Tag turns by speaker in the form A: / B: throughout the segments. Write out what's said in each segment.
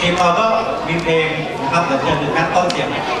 A: ทีมเราก็มีเพลงนะครับเดี๋ยวเชิญดูการต้นเสียงหน่อยครับ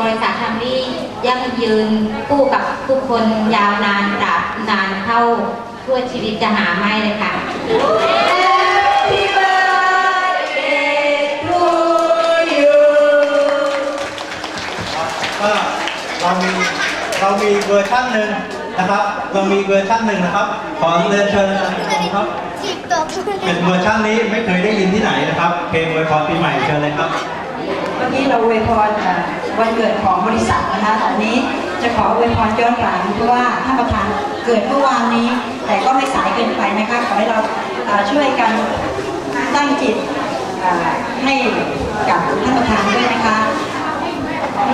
B: บริษัททางนี้ยั่งยืนคู่กับทุกคนยาวนานตราบนานเท่าทั่วชีวิตจะหาไม่เลยค่ะ
C: Happy birthday to you
A: ก็เรามีเรามีเวอร์ชันหนึ่งนะครับ เรามีเวอร์ชันหนึ่งนะครับ ขอเรียนเชิญครับ
D: จีบตัว
A: เป็นเวอร์ชันนี้ไม่เคยได้ยินที่ไหนนะครับ เพลงอวยพรปีใหม่เชิญเลยครับ
C: เมื่อกี้เราอวยพรอ่า วันเกิดของบริษัทนะคะตอนนี้จะขออวยพรย้อนหลังเพราะว่าท่านประธานเกิดเมื่อวานนี้ แต่ก็ไม่สายเกินไปนะคะขอให้เราช่วยกันตั้งจิตให้กับท่านประธานด้วยนะคะ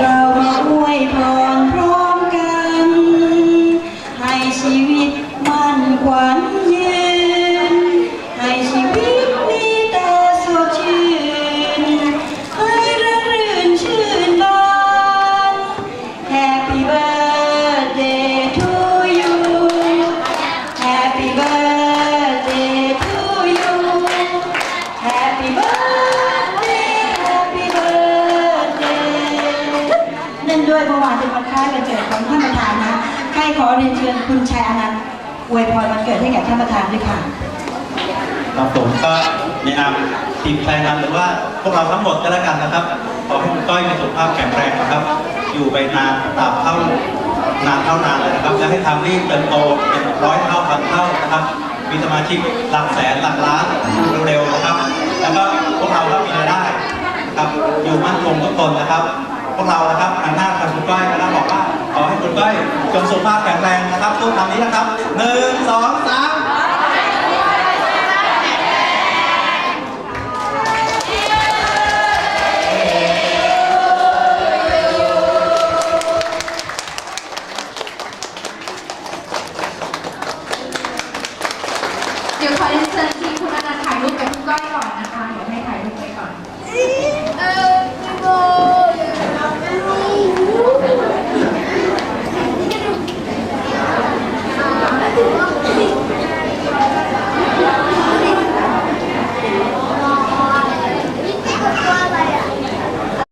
C: เรามาอวยพร นื่องด้วยเมื่อวานเป็นวันคล้ายวันเกิดของท่านประธานนะให้ขอเรียนเชิญคุณชัยอนันต์อวยพรวันเกิดให้แก่ท่านประธานด้วยค่ะ
A: ครับผมก็ในนามทีมไทยนันหรือว่าพวกเราทั้งหมดก็แล้วกันนะครับ ขอให้คุณก้อยมีสุขภาพแข็งแรงนะครับ อยู่ไปนานตราบเท่านานเท่านานเลยนะครับและให้ทำรีบเติบโตเป็นร้อยเท่าพันเท่านะครับ มีสมาชิกหลักแสนหลักล้านเร็วๆนะครับ แล้วก็พวกเราก็มีรายได้นะครับอยู่มั่นคงทุกคนนะครับ เรานะครับทางหน้าทางคุณก้อยนะคบบอกว่าขอให้คุณก้อยจงสุขภาพแข็งแรงนะครับทุกคำนี้นะครับหนึ่งสองสาม
E: เดี๋ยวขอเรียนเชิญ